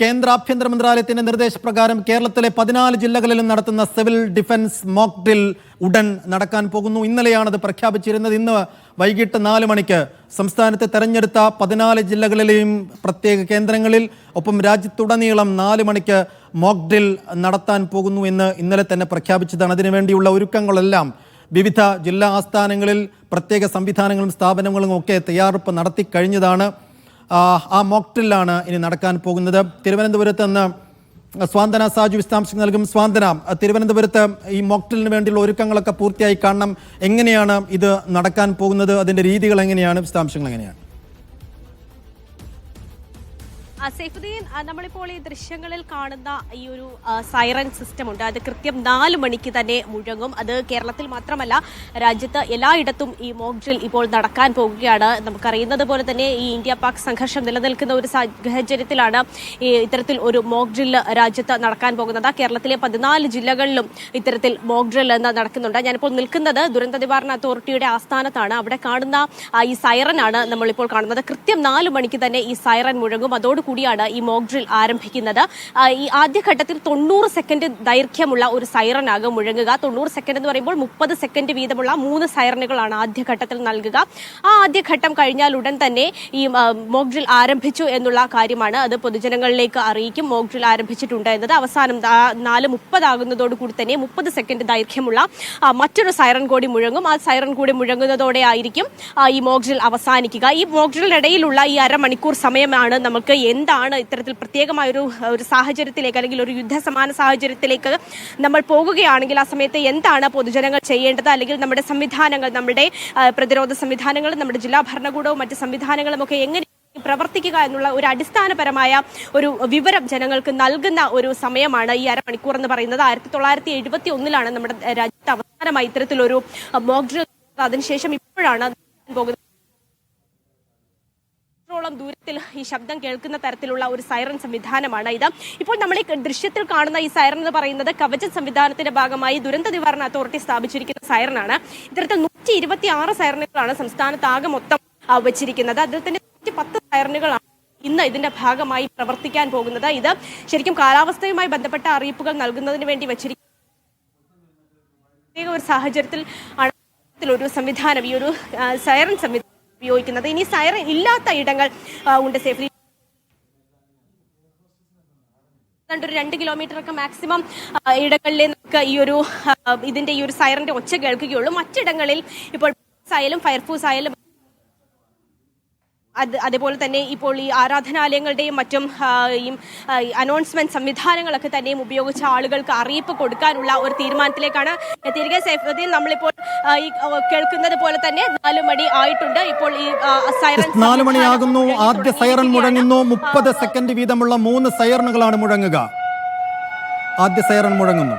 കേന്ദ്ര ആഭ്യന്തര മന്ത്രാലയത്തിന്റെ നിർദ്ദേശപ്രകാരം കേരളത്തിലെ പതിനാല് ജില്ലകളിലും നടത്തുന്ന സിവിൽ ഡിഫൻസ് മോക്ക് ഡ്രിൽ ഉടൻ നടക്കാൻ പോകുന്നു. ഇന്നലെയാണത് പ്രഖ്യാപിച്ചിരുന്നത്. ഇന്ന് വൈകിട്ട് നാല് മണിക്ക് സംസ്ഥാനത്തെ തെരഞ്ഞെടുത്ത പതിനാല് ജില്ലകളിലെയും പ്രത്യേക കേന്ദ്രങ്ങളിൽ ഒപ്പം രാജ്യത്തുടനീളം നാല് മണിക്ക് മോക്ക് ഡ്രിൽ നടത്താൻ പോകുന്നു എന്ന് ഇന്നലെ തന്നെ പ്രഖ്യാപിച്ചതാണ്. അതിനുവേണ്ടിയുള്ള ഒരുക്കങ്ങളെല്ലാം വിവിധ ജില്ലാ ആസ്ഥാനങ്ങളിൽ പ്രത്യേക സംവിധാനങ്ങളും സ്ഥാപനങ്ങളും ഒക്കെ തയ്യാറെടുപ്പ് നടത്തി കഴിഞ്ഞതാണ്. ആ, മോക്ക് ഇനി നടക്കാൻ പോകുന്നത്. തിരുവനന്തപുരത്ത് നിന്ന് സ്വാന്തന സാജു വിശദാംശങ്ങൾ നൽകും. സ്വാന്തന തിരുവനന്തപുരത്ത് ഈ മോക്ക് ഡ്രില്ലിന് വേണ്ടിയുള്ള ഒരുക്കങ്ങളൊക്കെ പൂർത്തിയായി കാണണം. എങ്ങനെയാണ് ഇത് നടക്കാൻ പോകുന്നത്? അതിന്റെ രീതികൾ എങ്ങനെയാണ്? വിശദാംശങ്ങൾ എങ്ങനെയാണ്? സൈഫുദ്ദീൻ നമ്മളിപ്പോൾ ഈ ദൃശ്യങ്ങളിൽ കാണുന്ന ഈ ഒരു സൈറൻ സിസ്റ്റം ഉണ്ട്. അത് കൃത്യം നാല് മണിക്ക് തന്നെ മുഴങ്ങും. അത് കേരളത്തിൽ മാത്രമല്ല രാജ്യത്ത് എല്ലായിടത്തും ഈ മോക്ക് ഡ്രിൽ ഇപ്പോൾ നടക്കാൻ പോകുകയാണ് നമുക്കറിയുന്നത് പോലെ തന്നെ ഈ ഇന്ത്യ പാക് സംഘർഷം നിലനിൽക്കുന്ന ഒരു സാഹചര്യത്തിലാണ് ഈ ഇത്തരത്തിൽ ഒരു മോക്ക് ഡ്രിൽ രാജ്യത്ത് നടക്കാൻ പോകുന്നത്. കേരളത്തിലെ പതിനാല് ജില്ലകളിലും ഇത്തരത്തിൽ മോക്ക് ഡ്രിൽ എന്ന് നടക്കുന്നുണ്ട്. ഞാനിപ്പോൾ നിൽക്കുന്നത് ദുരന്ത നിവാരണ അതോറിറ്റിയുടെ ആസ്ഥാനത്താണ്. അവിടെ കാണുന്ന ഈ സൈറനാണ് നമ്മളിപ്പോൾ കാണുന്നത്. കൃത്യം നാല് മണിക്ക് തന്നെ ഈ സൈറൻ മുഴങ്ങും. അതോടുകൂടിയാണ് ഈ മോക്ക് ഡ്രിൽ ആരംഭിക്കുന്നത്. ഈ ആദ്യഘട്ടത്തിൽ തൊണ്ണൂറ് സെക്കൻഡ് ദൈർഘ്യമുള്ള ഒരു സൈറനാകും മുഴങ്ങുക. തൊണ്ണൂറ് സെക്കൻഡ് എന്ന് പറയുമ്പോൾ മുപ്പത് സെക്കൻഡ് വീതമുള്ള മൂന്ന് സൈറനുകളാണ് ആദ്യഘട്ടത്തിൽ നൽകുക. ആ ആദ്യഘട്ടം കഴിഞ്ഞാൽ ഉടൻ തന്നെ ഈ മോക് മോക്ക് ഡ്രിൽ ആരംഭിച്ചു എന്നുള്ള കാര്യമാണ് അത് പൊതുജനങ്ങളിലേക്ക് അറിയിക്കും. മോക്ക് ഡ്രിൽ ആരംഭിച്ചിട്ടുണ്ട് എന്നത് അവസാനം നാല് നാല് മുപ്പതാകുന്നതോടുകൂടി തന്നെ മുപ്പത് സെക്കൻഡ് ദൈർഘ്യമുള്ള മറ്റൊരു സൈറൻ കൂടി മുഴങ്ങും. ആ സൈറൻ കൂടി മുഴങ്ങുന്നതോടെ ആയിരിക്കും ഈ മോക്ക് ഡ്രിൽ അവസാനിക്കുക. ഈ മോക്ക് ഡ്രിലിനിടയിലുള്ള ഈ അരമണിക്കൂർ സമയമാണ് നമുക്ക് എന്താണ് ഇത്തരത്തിൽ പ്രത്യേകമായ ഒരു ഒരു സാഹചര്യത്തിലേക്ക് അല്ലെങ്കിൽ ഒരു യുദ്ധസമാന സാഹചര്യത്തിലേക്ക് നമ്മൾ പോകുകയാണെങ്കിൽ ആ സമയത്ത് എന്താണ് പൊതുജനങ്ങൾ ചെയ്യേണ്ടത്? അല്ലെങ്കിൽ നമ്മുടെ സംവിധാനങ്ങൾ നമ്മുടെ പ്രതിരോധ സംവിധാനങ്ങൾ നമ്മുടെ ജില്ലാ ഭരണകൂടവും മറ്റ് സംവിധാനങ്ങളും ഒക്കെ എങ്ങനെ പ്രവർത്തിക്കുക എന്നുള്ള ഒരു അടിസ്ഥാനപരമായ ഒരു വിവരം ജനങ്ങൾക്ക് നൽകുന്ന ഒരു സമയമാണ് ഈ അരമണിക്കൂർ എന്ന് പറയുന്നത്. ആയിരത്തി തൊള്ളായിരത്തി എഴുപത്തി ഒന്നിലാണ് നമ്മുടെ രാജ്യത്ത് അവസാനമായി ഇത്തരത്തിലൊരു മോക്ഡ്രിൽ അതിനുശേഷം ഇപ്പോഴാണ് പോകുന്നത്. ോളം ദൂരത്തിൽ ഈ ശബ്ദം കേൾക്കുന്ന തരത്തിലുള്ള ഒരു സൈറൻ സംവിധാനമാണ് ഇത്. ഇപ്പോൾ നമ്മൾ ഈ ദൃശ്യത്തിൽ കാണുന്ന ഈ സൈറൻ എന്ന് പറയുന്നത് കവച സംവിധാനത്തിന്റെ ഭാഗമായി ദുരന്ത നിവാരണ അതോറിറ്റി സ്ഥാപിച്ചിരിക്കുന്ന സൈറനാണ്. ഇത്തരത്തിൽ നൂറ്റി ഇരുപത്തി ആറ് സൈറനുകളാണ് സംസ്ഥാനത്ത് ആകെ മൊത്തം വെച്ചിരിക്കുന്നത്. അതിൽ തന്നെ നൂറ്റി പത്ത് സൈറനുകളാണ് ഇന്ന് ഇതിന്റെ ഭാഗമായി പ്രവർത്തിക്കാൻ പോകുന്നത്. ഇത് ശരിക്കും കാലാവസ്ഥയുമായി ബന്ധപ്പെട്ട അറിയിപ്പുകൾ നൽകുന്നതിന് വേണ്ടി വെച്ചിരിക്കുന്ന പ്രത്യേക ഒരു സാഹചര്യത്തിൽ ആണ് ഒരു സംവിധാനം ഈ ഒരു സൈറൺ സംവിധാനം ഉപയോഗിക്കുന്നത്. ഇനി സൈറൻ ഇല്ലാത്ത ഇടങ്ങൾ ഉണ്ട് സേഫ്ലി. ഒരു രണ്ട് കിലോമീറ്റർ ഒക്കെ മാക്സിമം ഇടങ്ങളിലെ നമുക്ക് ഈ ഒരു ഇതിന്റെ ഈ ഒരു സൈറന്റെ ഒച്ച കേൾക്കുകയുള്ളൂ. മറ്റിടങ്ങളിൽ ഇപ്പോൾ ആയാലും ഫയർഫോഴ്സ് ആയാലും അത് അതേപോലെ തന്നെ ഇപ്പോൾ ഈ ആരാധനാലയങ്ങളുടെയും മറ്റും ഈ അനൗൺസ്മെന്റ് സംവിധാനങ്ങളൊക്കെ തന്നെയും ഉപയോഗിച്ച ആളുകൾക്ക് അറിയിപ്പ് കൊടുക്കാനുള്ള ഒരു തീരുമാനത്തിലേക്കാണ് തിരികെ സേഫ്തി നമ്മളിപ്പോൾ ഈ കേൾക്കുന്നത് പോലെ തന്നെ നാലു മണി ആയിട്ടുണ്ട്. ഇപ്പോൾ ഈ സൈറൻ നാല് മണിയാകുന്നു ആദ്യ സൈറൺ. മുഴങ്ങുന്നു. മുപ്പത് സെക്കൻഡ് വീതമുള്ള മൂന്ന് സൈറണുകളാണ് മുഴങ്ങുക. ആദ്യ സൈറൺ മുഴങ്ങുന്നു.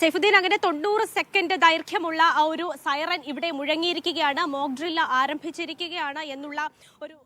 സൈഫുദ്ദീൻ അങ്ങനെ തൊണ്ണൂറ് സെക്കൻഡ് ദൈർഘ്യമുള്ള ആ ഒരു സൈറൻ ഇവിടെ മുഴങ്ങിയിരിക്കുകയാണ്. മോക്ക് ഡ്രില്ല ആരംഭിച്ചിരിക്കുകയാണ് എന്നുള്ള ഒരു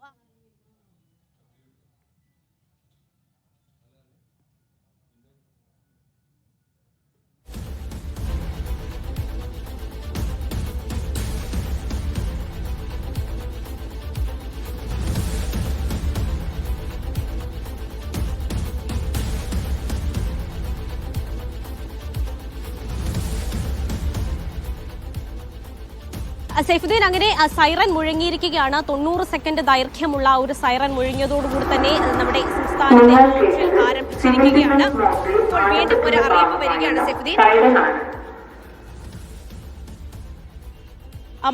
സൈഫുദ്ദീൻ അങ്ങനെ സൈറൻ മുഴങ്ങിയിരിക്കുകയാണ്. തൊണ്ണൂറ് സെക്കൻഡ് ദൈർഘ്യമുള്ള ഒരു സൈറൻ മുഴങ്ങിയതോടുകൂടി തന്നെ നമ്മുടെ സംസ്ഥാനത്തെ ആരംഭിച്ചിരിക്കുകയാണ്. ഇപ്പോൾ വീണ്ടും ഒരു അറിയിപ്പ് വരികയാണ് സൈഫുദ്ദീൻ.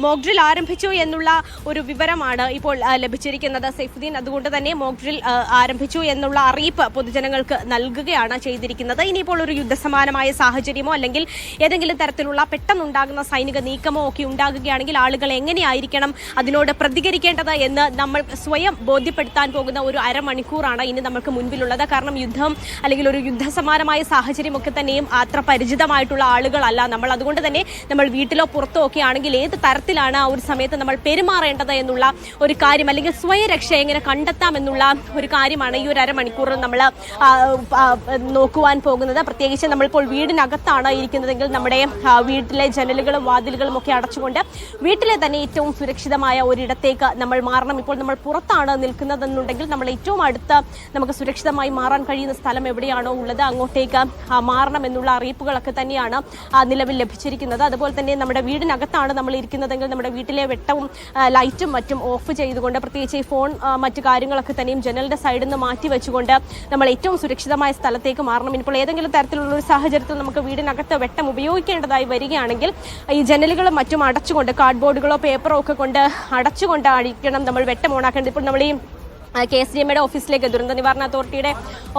മോക്ഡ്രിൽ ആരംഭിച്ചു എന്നുള്ള ഒരു വിവരമാണ് ഇപ്പോൾ ലഭിച്ചിരിക്കുന്നത്. സൈഫുദ്ദീൻ അതുകൊണ്ട് തന്നെ മോക്ഡ്രിൽ ആരംഭിച്ചു എന്നുള്ള അറിയിപ്പ് പൊതുജനങ്ങൾക്ക് നൽകുകയാണ് ചെയ്തിരിക്കുന്നത്. ഇനിയിപ്പോൾ ഒരു യുദ്ധസമാനമായ സാഹചര്യമോ അല്ലെങ്കിൽ ഏതെങ്കിലും തരത്തിലുള്ള പെട്ടെന്നുണ്ടാകുന്ന സൈനിക നീക്കമോ ഒക്കെ ഉണ്ടാകുകയാണെങ്കിൽ ആളുകൾ എങ്ങനെയായിരിക്കണം അതിനോട് പ്രതികരിക്കേണ്ടത് എന്ന് നമ്മൾ സ്വയം ബോധ്യപ്പെടുത്താൻ പോകുന്ന ഒരു അരമണിക്കൂറാണ് ഇനി നമുക്ക് മുൻപിലുള്ളത്. കാരണം യുദ്ധം അല്ലെങ്കിൽ ഒരു യുദ്ധസമാനമായ സാഹചര്യമൊക്കെ തന്നെയും അത്ര പരിചിതമായിട്ടുള്ള ആളുകളല്ല നമ്മൾ. അതുകൊണ്ട് തന്നെ നമ്മൾ വീട്ടിലോ പുറത്തോ ഒക്കെ ആണെങ്കിൽ ഏത് തരത്തിലാണ് ആ ഒരു സമയത്ത് നമ്മൾ പെരുമാറേണ്ടത് എന്നുള്ള ഒരു കാര്യം അല്ലെങ്കിൽ സ്വയരക്ഷ എങ്ങനെ കണ്ടെത്താം എന്നുള്ള ഒരു കാര്യമാണ് ഈ ഒരു അരമണിക്കൂറിൽ നമ്മൾ നോക്കുവാൻ പോകുന്നത്. പ്രത്യേകിച്ച് നമ്മളിപ്പോൾ വീടിനകത്താണ് ഇരിക്കുന്നതെങ്കിൽ നമ്മുടെ വീട്ടിലെ ജനലുകളും വാതിലുകളും ഒക്കെ അടച്ചുകൊണ്ട് വീട്ടിലെ തന്നെ ഏറ്റവും സുരക്ഷിതമായ ഒരിടത്തേക്ക് നമ്മൾ മാറണം. ഇപ്പോൾ നമ്മൾ പുറത്താണ് നിൽക്കുന്നതെന്നുണ്ടെങ്കിൽ നമ്മൾ ഏറ്റവും അടുത്ത് നമുക്ക് സുരക്ഷിതമായി മാറാൻ കഴിയുന്ന സ്ഥലം എവിടെയാണോ ഉള്ളത് അങ്ങോട്ടേക്ക് മാറണം എന്നുള്ള അറിയിപ്പുകളൊക്കെ തന്നെയാണ് നിലവിൽ ലഭിച്ചിരിക്കുന്നത്. അതുപോലെ തന്നെ നമ്മുടെ വീടിനകത്താണ് നമ്മൾ ഇരിക്കുന്നതെങ്കിൽ നമ്മുടെ വീട്ടിലെ വെട്ടവും ലൈറ്റും മറ്റും ഓഫ് ചെയ്തുകൊണ്ട് പ്രത്യേകിച്ച് ഈ ഫോൺ മറ്റു കാര്യങ്ങളൊക്കെ തന്നെയും ജനലിന്റെ സൈഡിൽ നിന്ന് മാറ്റി വെച്ചുകൊണ്ട് നമ്മൾ ഏറ്റവും സുരക്ഷിതമായ സ്ഥലത്തേക്ക് മാറണം. ഇപ്പോൾ ഏതെങ്കിലും തരത്തിലുള്ള ഒരു സാഹചര്യത്തിൽ നമുക്ക് വീടിനകത്ത് വെട്ടം ഉപയോഗിക്കേണ്ടതായി വരികയാണെങ്കിൽ ഈ ജനലുകളും മറ്റും അടച്ചുകൊണ്ട് കാർഡ്ബോർഡുകളോ പേപ്പറോ ഒക്കെ കൊണ്ട് അടച്ചുകൊണ്ടായിരിക്കണം നമ്മൾ വെട്ടം ഓണാക്കേണ്ടത്. ഇപ്പോൾ നമ്മൾ ഈ കെ എസ് ഡി എമ്മയുടെ ഓഫീസിലേക്ക് ദുരന്ത നിവാരണ അതോറിറ്റിയുടെ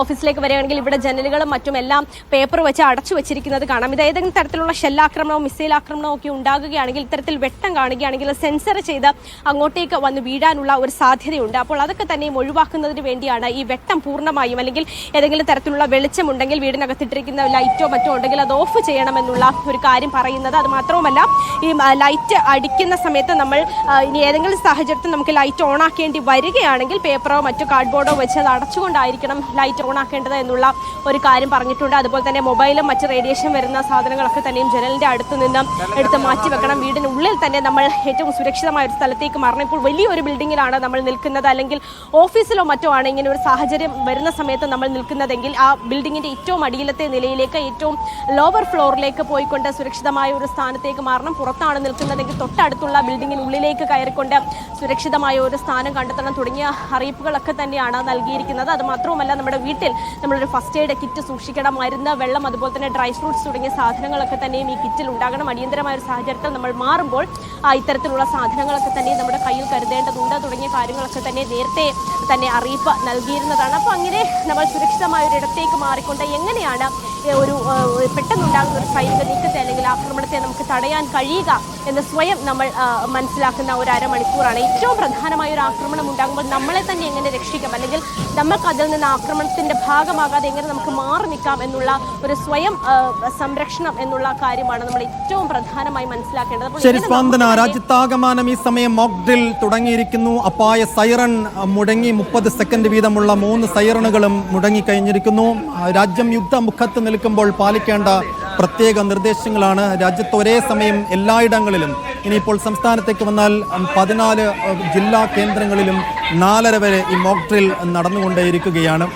ഓഫീസിലേക്ക് വരികയാണെങ്കിൽ ഇവിടെ ജനലുകളും മറ്റും എല്ലാം പേപ്പർ വെച്ച് അടച്ചു വെച്ചിരിക്കുന്നത് കാണാം. ഇത് ഏതെങ്കിലും തരത്തിലുള്ള ഷെല്ലാക്രമണമോ മിസൈൽ ആക്രമണമോ ഒക്കെ ഉണ്ടാകുകയാണെങ്കിൽ ഇത്തരത്തിൽ വെട്ടം കാണുകയാണെങ്കിൽ സെൻസർ ചെയ്ത് അങ്ങോട്ടേക്ക് വന്ന് വീഴാനുള്ള ഒരു സാധ്യതയുണ്ട്. അപ്പോൾ അതൊക്കെ തന്നെയും ഒഴിവാക്കുന്നതിന് വേണ്ടിയാണ് ഈ വെട്ടം പൂർണമായും അല്ലെങ്കിൽ ഏതെങ്കിലും തരത്തിലുള്ള വെളിച്ചം ഉണ്ടെങ്കിൽ വീടിനകത്തിട്ടിരിക്കുന്ന ലൈറ്റോ മറ്റോ ഉണ്ടെങ്കിൽ അത് ഓഫ് ചെയ്യണമെന്നുള്ള ഒരു കാര്യം പറയുന്നത്. അത് മാത്രവുമല്ല ഈ ലൈറ്റ് അടിക്കുന്ന സമയത്ത് നമ്മൾ ഇനി ഏതെങ്കിലും സാഹചര്യത്തിൽ നമുക്ക് ലൈറ്റ് ഓൺ ആക്കേണ്ടി വരികയാണെങ്കിൽ പേപ്പറോ മറ്റു കാർഡ്ബോർഡോ വെച്ച് അത് അടച്ചുകൊണ്ടായിരിക്കണം ലൈറ്റ് ഓൺ ആക്കേണ്ടത് എന്നുള്ള ഒരു കാര്യം പറഞ്ഞിട്ടുണ്ട്. അതുപോലെ തന്നെ മൊബൈലും മറ്റ് റേഡിയേഷൻ വരുന്ന സാധനങ്ങളൊക്കെ തന്നെയും ജനലിന്റെ അടുത്ത് നിന്ന് എടുത്ത് മാറ്റി വെക്കണം. വീടിനുള്ളിൽ തന്നെ നമ്മൾ ഏറ്റവും സുരക്ഷിതമായ ഒരു സ്ഥലത്തേക്ക് മാറണം. ഇപ്പോൾ വലിയൊരു ബിൽഡിങ്ങിലാണ് നമ്മൾ നിൽക്കുന്നത്. അല്ലെങ്കിൽ ഓഫീസിലോ മറ്റോ ആണ് ഇങ്ങനെ ഒരു സാഹചര്യം വരുന്ന സമയത്ത് നമ്മൾ നിൽക്കുന്നതെങ്കിൽ ആ ബിൽഡിങ്ങിന്റെ ഏറ്റവും അടിയിലത്തെ നിലയിലേക്ക് ഏറ്റവും ലോവർ ഫ്ലോറിലേക്ക് പോയിക്കൊണ്ട് സുരക്ഷിതമായ ഒരു സ്ഥാനത്തേക്ക് മാറണം. പുറത്താണ് നിൽക്കുന്നതെങ്കിൽ തൊട്ടടുത്തുള്ള ബിൽഡിങ്ങിനുള്ളിലേക്ക് കയറിക്കൊണ്ട് സുരക്ഷിതമായ ഒരു സ്ഥാനം കണ്ടെത്തണം തുടങ്ങിയ അറിയിപ്പുകളൊക്കെ തന്നെയാണ് നൽകിയിരിക്കുന്നത്. അത് മാത്രവുമല്ല നമ്മുടെ വീട്ടിൽ നമ്മളൊരു ഫസ്റ്റ് എയ്ഡ് കിറ്റ് സൂക്ഷിക്കണം മരുന്ന് വെള്ളം അതുപോലെ തന്നെ ഡ്രൈ ഫ്രൂട്ട്സ് തുടങ്ങിയ സാധനങ്ങളൊക്കെ തന്നെയും ഈ കിറ്റിൽ ഉണ്ടാകണം. അടിയന്തരമായ ഒരു സാഹചര്യത്തിൽ നമ്മൾ മാറുമ്പോൾ ഇത്തരത്തിലുള്ള സാധനങ്ങളൊക്കെ തന്നെ നമ്മുടെ കയ്യിൽ കരുതേണ്ടതുണ്ട് തുടങ്ങിയ കാര്യങ്ങളൊക്കെ തന്നെ നേരത്തെ തന്നെ അറിയിപ്പ് നൽകിയിരുന്നതാണ്. അപ്പോൾ അങ്ങനെ നമ്മൾ സുരക്ഷിതമായ ഒരു ഇടത്തേക്ക് മാറിക്കൊണ്ട് എങ്ങനെയാണ് ഒരു പെട്ടെന്നുണ്ടാകുന്ന ഒരു സൈനിക നീക്കത്തെ അല്ലെങ്കിൽ ആക്രമണത്തെ നമുക്ക് തടയാൻ കഴിയുക എന്ന് സ്വയം നമ്മൾ മനസ്സിലാക്കുന്ന ഒരു അരമണിക്കൂറാണ്. ഏറ്റവും പ്രധാനമായ ഒരു ആക്രമണം ഉണ്ടാകുമ്പോൾ നമ്മളെ തന്നെ എങ്ങനെ രക്ഷിക്കാം? അല്ലെങ്കിൽ നമുക്ക് അതിൽ നിന്ന് ആക്രമണത്തിന്റെ ഭാഗമാകാതെ എങ്ങനെ നമുക്ക് മാറി നിൽക്കാം എന്നുള്ള ഒരു സ്വയം സംരക്ഷണം എന്നുള്ള കാര്യമാണ് നമ്മൾ ഏറ്റവും പ്രധാനമായി മനസ്സിലാക്കേണ്ടത്. ശരി സ്പന്ദന രാജ്യത്താകമാനം ഈ സമയം മോക്ഡിൽ തുടങ്ങിയിരിക്കുന്നു. അപ്പായ സൈറൺ മുടങ്ങി മുപ്പത് സെക്കൻഡ് വീതമുള്ള മൂന്ന് സൈറണുകളും മുടങ്ങി കഴിഞ്ഞിരിക്കുന്നു. രാജ്യം യുദ്ധമുഖത്ത് നിൽക്കുമ്പോൾ പാലിക്കേണ്ട പ്രത്യേക നിർദ്ദേശങ്ങളാണ്. രാജ്യത്ത് ഒരേ സമയം എല്ലായിടങ്ങളിലും ഇനിയിപ്പോൾ സംസ്ഥാനത്തേക്ക് വന്നാൽ പതിനാല് ജില്ലാ കേന്ദ്രങ്ങളിലും നാലര വരെ ഈ മോക്ട്രിൽ നടന്നുകൊണ്ടേയിരിക്കുകയാണ്.